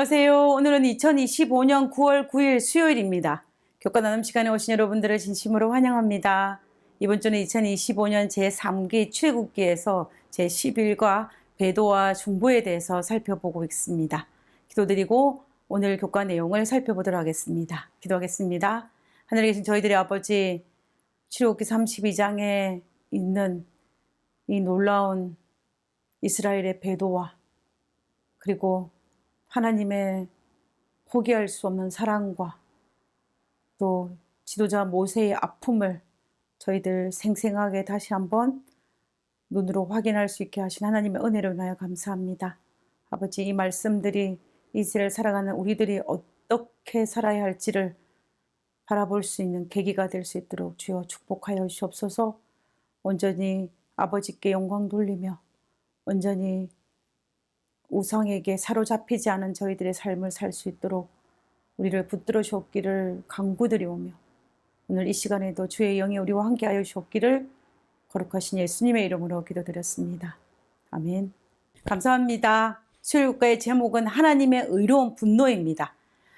안녕하세요. 오늘은 2025년 9월 9일 수요일입니다. 교과 나눔 시간에 오신 여러분들을 진심으로 환영합니다. 이번 주는 2025년 제3기 출애굽기에서 제11과 배도와 중보에 대해서 살펴보고 있습니다. 기도드리고 오늘 교과 내용을 살펴보도록 하겠습니다. 기도하겠습니다. 하늘에 계신 저희들의 아버지 출애굽기 32장에 있는 이 놀라운 이스라엘의 배도와 그리고 하나님의 포기할 수 없는 사랑과 또 지도자 모세의 아픔을 저희들 생생하게 다시 한번 눈으로 확인할 수 있게 하신 하나님의 은혜를 인하여 감사합니다. 아버지 이 말씀들이 이스라엘 살아가는 우리들이 어떻게 살아야 할지를 바라볼 수 있는 계기가 될 수 있도록 주여 축복하여 주시옵소서 온전히 아버지께 영광 돌리며 온전히 우상에게 사로잡히지 않은 저희들의 삶을 살 수 있도록 우리를 붙들어 주옵기를 강구드리오며 오늘 이 시간에도 주의 영이 우리와 함께하여 주옵기를 거룩하신 예수님의 이름으로 기도드렸습니다. 아멘. 감사합니다. 수요일국가의 제목은 하나님의 의로운 분노입니다.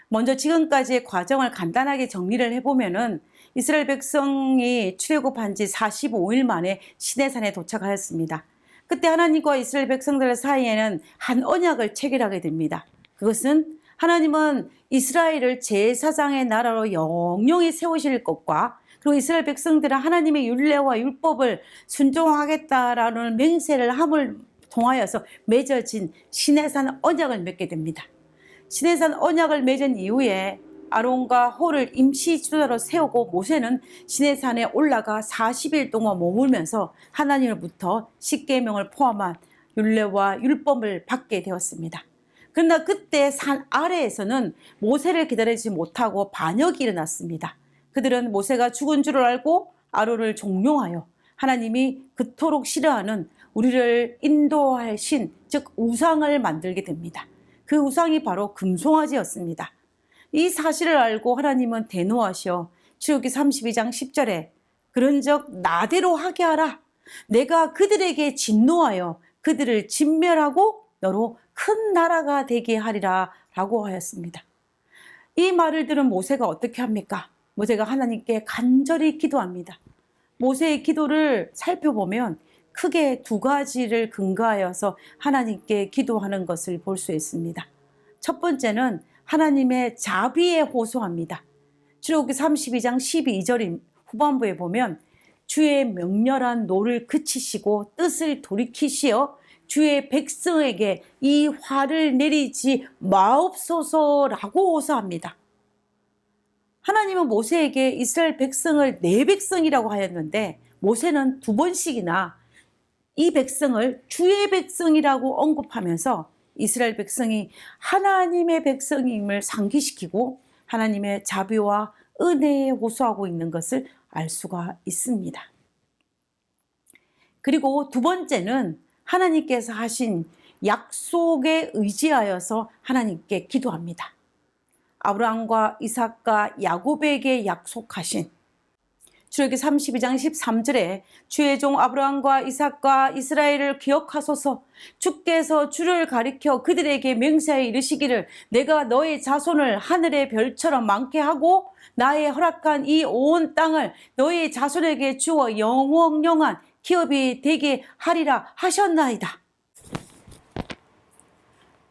먼저 지금까지의 과정을 간단하게 정리를 해보면은 이스라엘 백성이 출애굽한 지 45일 만에 시내산에 도착하였습니다. 그때 하나님과 이스라엘 백성들 사이에는 한 언약을 체결하게 됩니다. 그것은 하나님은 이스라엘을 제사장의 나라로 영영히 세우실 것과 그리고 이스라엘 백성들은 하나님의 율례와 율법을 순종하겠다라는 맹세를 함을 통하여서 맺어진 시내산 언약을 맺게 됩니다. 시내산 언약을 맺은 이후에 아론과 홀을 임시 주자로 세우고 모세는 시내산에 올라가 40일 동안 머물면서 하나님으로부터 십계명을 포함한 율례와 율법을 받게 되었습니다. 그러나 그때 산 아래에서는 모세를 기다리지 못하고 반역이 일어났습니다. 그들은 모세가 죽은 줄을 알고 아론을 종용하여 하나님이 그토록 싫어하는 우리를 인도할 신, 즉 우상을 만들게 됩니다. 그 우상이 바로 금송아지였습니다. 이 사실을 알고 하나님은 대노하셔 출애굽기 32장 10절에 그런적 나대로 하게 하라 내가 그들에게 진노하여 그들을 진멸하고 너로 큰 나라가 되게 하리라 라고 하였습니다. 이 말을 들은 모세가 어떻게 합니까? 모세가 하나님께 간절히 기도합니다. 모세의 기도를 살펴보면 크게 두 가지를 근거하여서 하나님께 기도하는 것을 볼 수 있습니다. 첫 번째는 하나님의 자비에 호소합니다. 출애굽기 32장 12절 후반부에 보면 주의 명렬한 노를 그치시고 뜻을 돌이키시어 주의 백성에게 이 화를 내리지 마옵소서라고 호소합니다. 하나님은 모세에게 이스라엘 백성을 내 백성이라고 하였는데 모세는 두 번씩이나 이 백성을 주의 백성이라고 언급하면서 이스라엘 백성이 하나님의 백성임을 상기시키고 하나님의 자비와 은혜에 호소하고 있는 것을 알 수가 있습니다. 그리고 두 번째는 하나님께서 하신 약속에 의지하여서 하나님께 기도합니다. 아브라함과 이삭과 야곱에게 약속하신 출애굽기 32장 13절에 주의 종 아브라함과 이삭과 이스라엘을 기억하소서 주께서 주를 가리켜 그들에게 맹세하여 이르시기를 내가 너의 자손을 하늘의 별처럼 많게 하고 나의 허락한 이 온 땅을 너의 자손에게 주어 영원영한 기업이 되게 하리라 하셨나이다.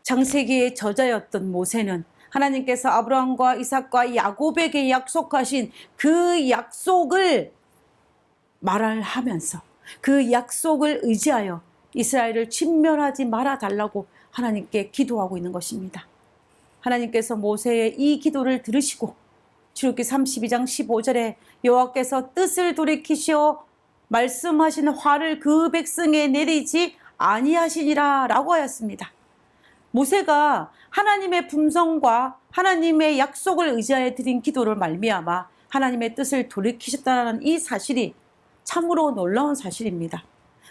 창세기의 저자였던 모세는 하나님께서 아브라함과 이삭과 야곱에게 약속하신 그 약속을 말하면서 그 약속을 의지하여 이스라엘을 침멸하지 말아 달라고 하나님께 기도하고 있는 것입니다. 하나님께서 모세의 이 기도를 들으시고 출애굽기 32장 15절에 여호와께서 뜻을 돌이키시어 말씀하신 화를 그 백성에 내리지 아니하시니라라고 하였습니다. 모세가 하나님의 품성과 하나님의 약속을 의지하여 드린 기도를 말미암아 하나님의 뜻을 돌이키셨다는 이 사실이 참으로 놀라운 사실입니다.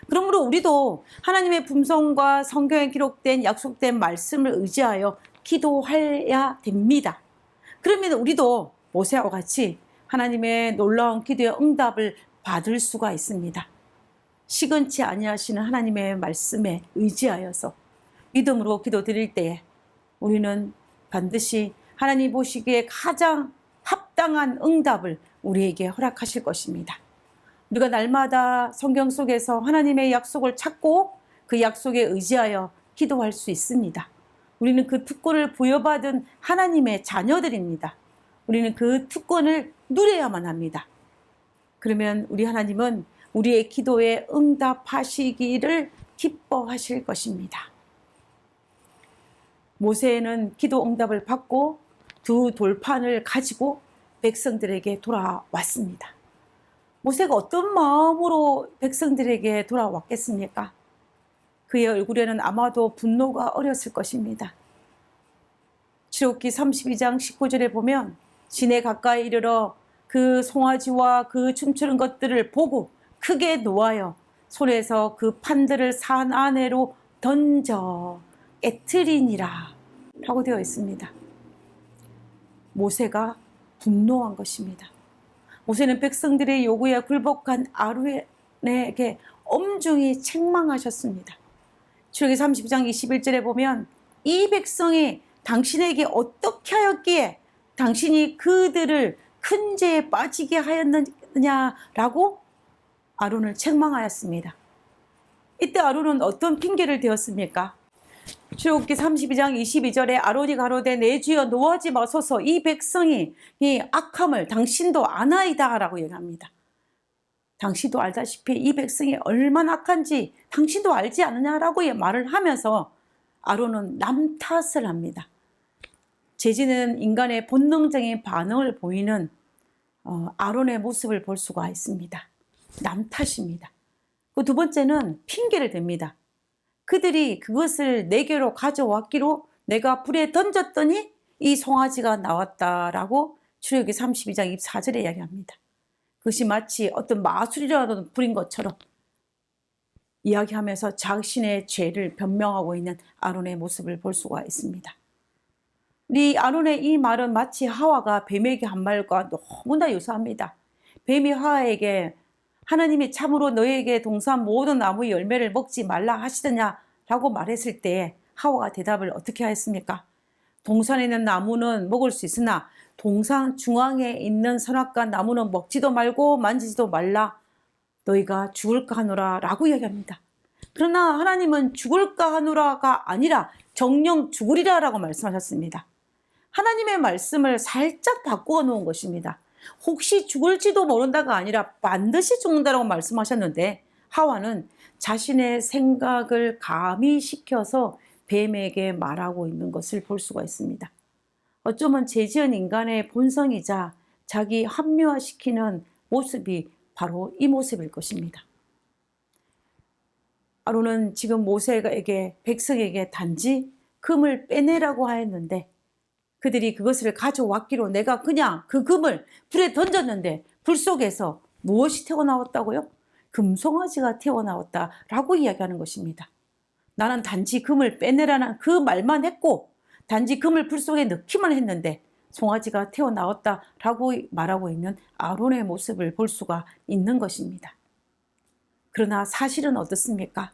그러므로 우리도 하나님의 품성과 성경에 기록된 약속된 말씀을 의지하여 기도해야 됩니다. 그러면 우리도 모세와 같이 하나님의 놀라운 기도의 응답을 받을 수가 있습니다. 시근치 아니하시는 하나님의 말씀에 의지하여서 믿음으로 기도 드릴 때에 우리는 반드시 하나님 보시기에 가장 합당한 응답을 우리에게 허락하실 것입니다. 우리가 날마다 성경 속에서 하나님의 약속을 찾고 그 약속에 의지하여 기도할 수 있습니다. 우리는 그 특권을 부여받은 하나님의 자녀들입니다. 우리는 그 특권을 누려야만 합니다. 그러면 우리 하나님은 우리의 기도에 응답하시기를 기뻐하실 것입니다. 모세는 기도 응답을 받고 두 돌판을 가지고 백성들에게 돌아왔습니다. 모세가 어떤 마음으로 백성들에게 돌아왔겠습니까? 그의 얼굴에는 아마도 분노가 어렸을 것입니다. 출애굽기 32장 19절에 보면 진에 가까이 이르러 그 송아지와 그 춤추는 것들을 보고 크게 노하여 손에서 그 판들을 산 아내로 던져 깨트리니라 라고 되어 있습니다. 모세가 분노한 것입니다. 모세는 백성들의 요구에 굴복한 아론에게 엄중히 책망하셨습니다. 출애기 32장 21절에 보면 이 백성이 당신에게 어떻게 하였기에 당신이 그들을 큰 죄에 빠지게 하였느냐라고 아론을 책망하였습니다. 이때 아론은 어떤 핑계를 대었습니까? 출애굽기 32장 22절에 아론이 가로되 내 주여 노하지 마소서 이 백성이 이 악함을 당신도 아나이다 라고 얘기합니다. 당신도 알다시피 이 백성이 얼마나 악한지 당신도 알지 않느냐라고 말을 하면서 아론은 남 탓을 합니다. 재지는 인간의 본능적인 반응을 보이는 어, 아론의 모습을 볼 수가 있습니다. 남 탓입니다. 그 두 번째는 핑계를 댑니다. 그들이 그것을 내게로 가져왔기로 내가 불에 던졌더니 이 송아지가 나왔다라고 출애굽기 32장 24절에 이야기합니다. 그것이 마치 어떤 마술이라도 부린 것처럼 이야기하면서 자신의 죄를 변명하고 있는 아론의 모습을 볼 수가 있습니다. 우리 아론의 이 말은 마치 하와가 뱀에게 한 말과 너무나 유사합니다. 뱀이 하와에게 하나님이 참으로 너에게 동산 모든 나무 열매를 먹지 말라 하시더냐라고 말했을 때 하와가 대답을 어떻게 하였습니까? 동산에 있는 나무는 먹을 수 있으나 동산 중앙에 있는 선악과 나무는 먹지도 말고 만지지도 말라 너희가 죽을까 하노라 라고 이야기합니다. 그러나 하나님은 죽을까 하노라가 아니라 정령 죽으리라 라고 말씀하셨습니다. 하나님의 말씀을 살짝 바꾸어 놓은 것입니다. 혹시 죽을지도 모른다가 아니라 반드시 죽는다라고 말씀하셨는데 하와는 자신의 생각을 가미시켜서 뱀에게 말하고 있는 것을 볼 수가 있습니다. 어쩌면 죄지은 인간의 본성이자 자기 합리화시키는 모습이 바로 이 모습일 것입니다. 아론은 지금 모세에게 백성에게 단지 금을 빼내라고 하였는데 그들이 그것을 가져왔기로 내가 그냥 그 금을 불에 던졌는데 불 속에서 무엇이 튀어나왔다고요? 금송아지가 튀어나왔다라고 이야기하는 것입니다. 나는 단지 금을 빼내라는 그 말만 했고 단지 금을 불 속에 넣기만 했는데 송아지가 튀어나왔다라고 말하고 있는 아론의 모습을 볼 수가 있는 것입니다. 그러나 사실은 어떻습니까?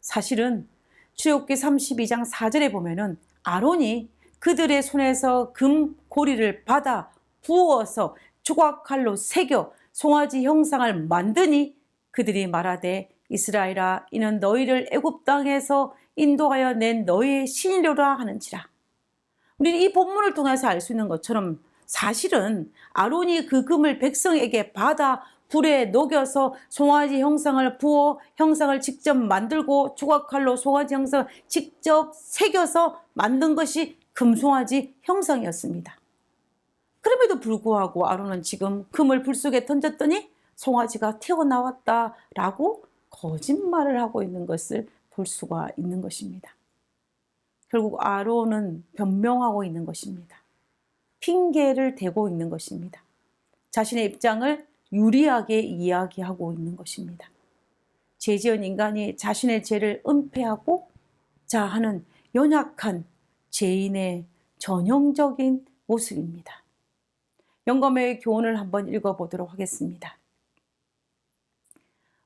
사실은 출애굽기 32장 4절에 보면은 아론이 그들의 손에서 금 고리를 받아 부어서 조각칼로 새겨 송아지 형상을 만드니 그들이 말하되 이스라엘아 이는 너희를 애굽 땅에서 인도하여 낸 너희의 신이로라 하는지라. 우리는 이 본문을 통해서 알 수 있는 것처럼 사실은 아론이 그 금을 백성에게 받아 불에 녹여서 송아지 형상을 부어 형상을 직접 만들고 조각칼로 송아지 형상을 직접 새겨서 만든 것이 금송아지 형상이었습니다. 그럼에도 불구하고 아론은 지금 금을 불 속에 던졌더니 송아지가 튀어나왔다라고 거짓말을 하고 있는 것을 볼 수가 있는 것입니다. 결국 아론은 변명하고 있는 것입니다. 핑계를 대고 있는 것입니다. 자신의 입장을 유리하게 이야기하고 있는 것입니다. 죄지은 인간이 자신의 죄를 은폐하고 자 하는 연약한 죄인의 전형적인 모습입니다. 영감의 교훈을 한번 읽어보도록 하겠습니다.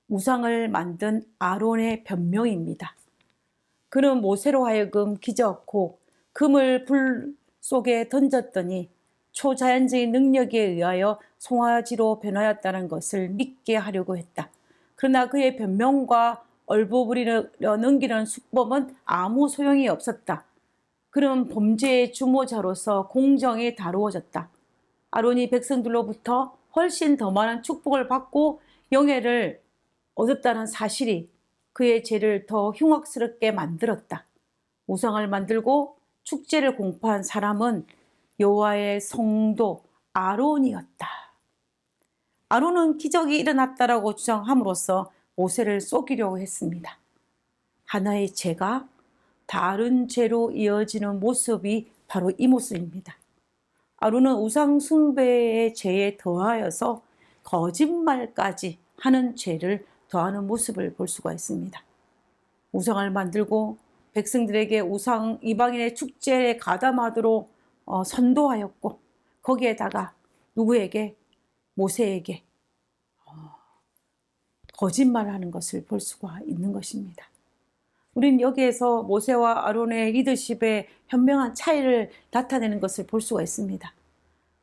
우상을 만든 아론의 변명입니다. 그는 모세로 하여금 기적, 곧 금을 불 속에 던졌더니 초자연적인 능력에 의하여 송아지로 변하였다는 것을 믿게 하려고 했다. 그러나 그의 변명과 얼버무리려 넘기는 수법은 아무 소용이 없었다. 그런 범죄의 주모자로서 공정이 다루어졌다. 아론이 백성들로부터 훨씬 더 많은 축복을 받고 영예를 얻었다는 사실이 그의 죄를 더 흉악스럽게 만들었다. 우상을 만들고 축제를 공포한 사람은 여호와의 성도 아론이었다. 아론은 기적이 일어났다라고 주장함으로써 모세를 속이려고 했습니다. 하나의 죄가 다른 죄로 이어지는 모습이 바로 이 모습입니다. 아론은 우상 숭배의 죄에 더하여서 거짓말까지 하는 죄를 더하는 모습을 볼 수가 있습니다. 우상을 만들고 백성들에게 우상 이방인의 축제에 가담하도록 어, 선도하였고 거기에다가 누구에게 모세에게 어, 거짓말하는 것을 볼 수가 있는 것입니다. 우리는 여기에서 모세와 아론의 리더십의 현명한 차이를 나타내는 것을 볼 수가 있습니다.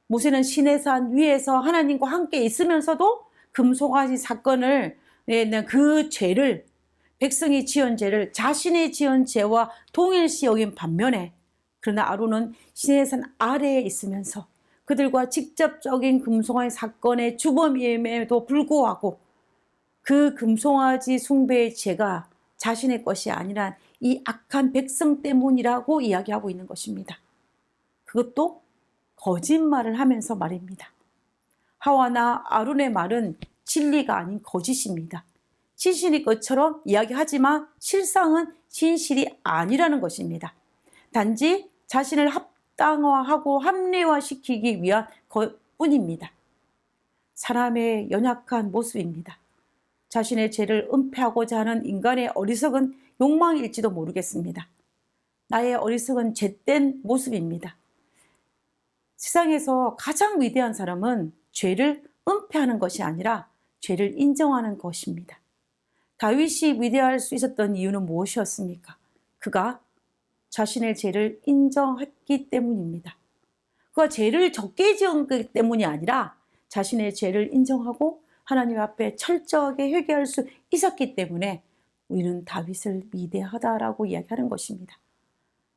모세는 시내산 위에서 하나님과 함께 있으면서도 금송아지 사건을 내는 그 죄를 백성이 지은 죄를 자신의 지은 죄와 동일시 여긴 반면에 그러나 아론은 시내산 아래에 있으면서 그들과 직접적인 금송아지 사건의 주범임에도 불구하고 그 금송아지 숭배의 죄가 자신의 것이 아니라 이 악한 백성 때문이라고 이야기하고 있는 것입니다. 그것도 거짓말을 하면서 말입니다. 하와나 아론의 말은 진리가 아닌 거짓입니다. 진실일 것처럼 이야기하지만 실상은 진실이 아니라는 것입니다. 단지 자신을 합당화하고 합리화시키기 위한 것뿐입니다. 사람의 연약한 모습입니다. 자신의 죄를 은폐하고자 하는 인간의 어리석은 욕망일지도 모르겠습니다. 나의 어리석은 죄된 모습입니다. 세상에서 가장 위대한 사람은 죄를 은폐하는 것이 아니라 죄를 인정하는 것입니다. 다윗이 위대할 수 있었던 이유는 무엇이었습니까? 그가 자신의 죄를 인정했기 때문입니다. 그가 죄를 적게 지었기 때문이 아니라 자신의 죄를 인정하고 하나님 앞에 철저하게 회개할 수 있었기 때문에 우리는 다윗을 위대하다라고 이야기하는 것입니다.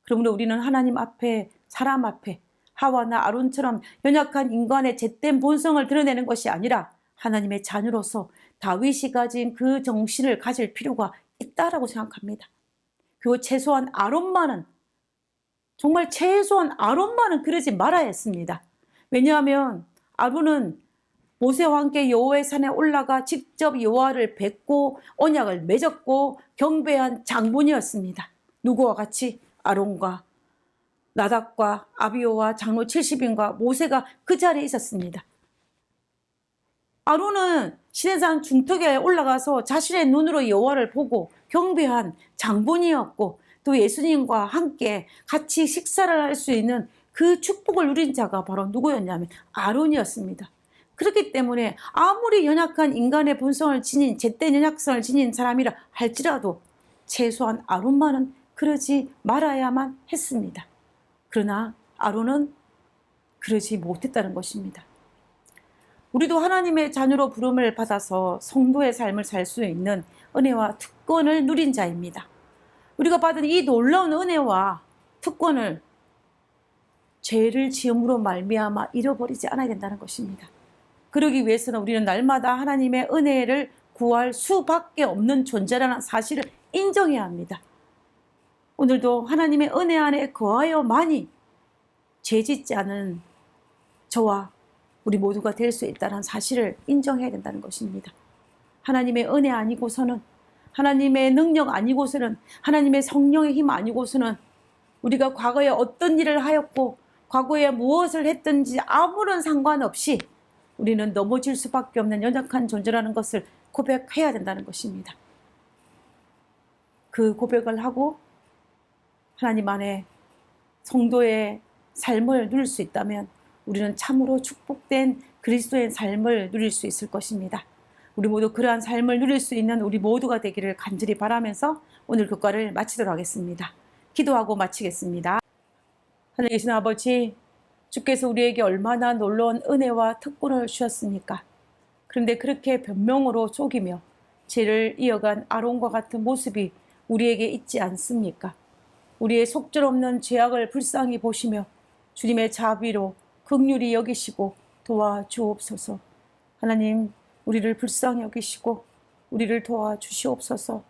그러므로 우리는 하나님 앞에 사람 앞에 하와나 아론처럼 연약한 인간의 죄된 본성을 드러내는 것이 아니라 하나님의 자녀로서 다윗이 가진 그 정신을 가질 필요가 있다라고 생각합니다. 그리고 최소한 아론만은 정말 최소한 아론만은 그러지 말아야 했습니다. 왜냐하면 아론은 모세와 함께 여호와의 산에 올라가 직접 여호와를 뵙고 언약을 맺었고 경배한 장본이었습니다. 누구와 같이 아론과 나답과 아비오와 장로 70인과 모세가 그 자리에 있었습니다. 아론은 시내산 중턱에 올라가서 자신의 눈으로 여호와를 보고 경배한 장본이었고 또 예수님과 함께 같이 식사를 할 수 있는 그 축복을 누린 자가 바로 누구였냐면 아론이었습니다. 그렇기 때문에 아무리 연약한 인간의 본성을 지닌 제때 연약성을 지닌 사람이라 할지라도 최소한 아론만은 그러지 말아야만 했습니다. 그러나 아론은 그러지 못했다는 것입니다. 우리도 하나님의 자녀로 부름을 받아서 성도의 삶을 살 수 있는 은혜와 특권을 누린 자입니다. 우리가 받은 이 놀라운 은혜와 특권을 죄를 지음으로 말미암아 잃어버리지 않아야 된다는 것입니다. 그러기 위해서는 우리는 날마다 하나님의 은혜를 구할 수밖에 없는 존재라는 사실을 인정해야 합니다. 오늘도 하나님의 은혜 안에 거하여만이 죄짓지 않은 저와 우리 모두가 될 수 있다는 사실을 인정해야 된다는 것입니다. 하나님의 은혜 아니고서는 하나님의 능력 아니고서는 하나님의 성령의 힘 아니고서는 우리가 과거에 어떤 일을 하였고 과거에 무엇을 했든지 아무런 상관없이 우리는 넘어질 수밖에 없는 연약한 존재라는 것을 고백해야 된다는 것입니다. 그 고백을 하고 하나님 안에 성도의 삶을 누릴 수 있다면 우리는 참으로 축복된 그리스도의 삶을 누릴 수 있을 것입니다. 우리 모두 그러한 삶을 누릴 수 있는 우리 모두가 되기를 간절히 바라면서 오늘 교과를 마치도록 하겠습니다. 기도하고 마치겠습니다. 하늘 계신 아버지, 주께서 우리에게 얼마나 놀라운 은혜와 특권을 주셨습니까? 그런데 그렇게 변명으로 속이며 죄를 이어간 아론과 같은 모습이 우리에게 있지 않습니까? 우리의 속절없는 죄악을 불쌍히 보시며 주님의 자비로 극률이 여기시고 도와주옵소서. 하나님, 우리를 불쌍히 여기시고 우리를 도와주시옵소서.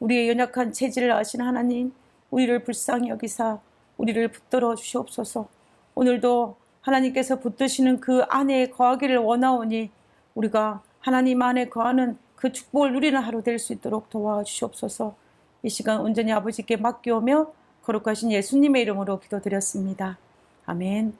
우리의 연약한 체질을 아신 하나님, 우리를 불쌍히 여기사 우리를 붙들어 주시옵소서. 오늘도 하나님께서 붙드시는 그 안에 거하기를 원하오니 우리가 하나님 안에 거하는 그 축복을 누리는 하루 될 수 있도록 도와주시옵소서. 이 시간 온전히 아버지께 맡겨오며 거룩하신 예수님의 이름으로 기도드렸습니다. 아멘.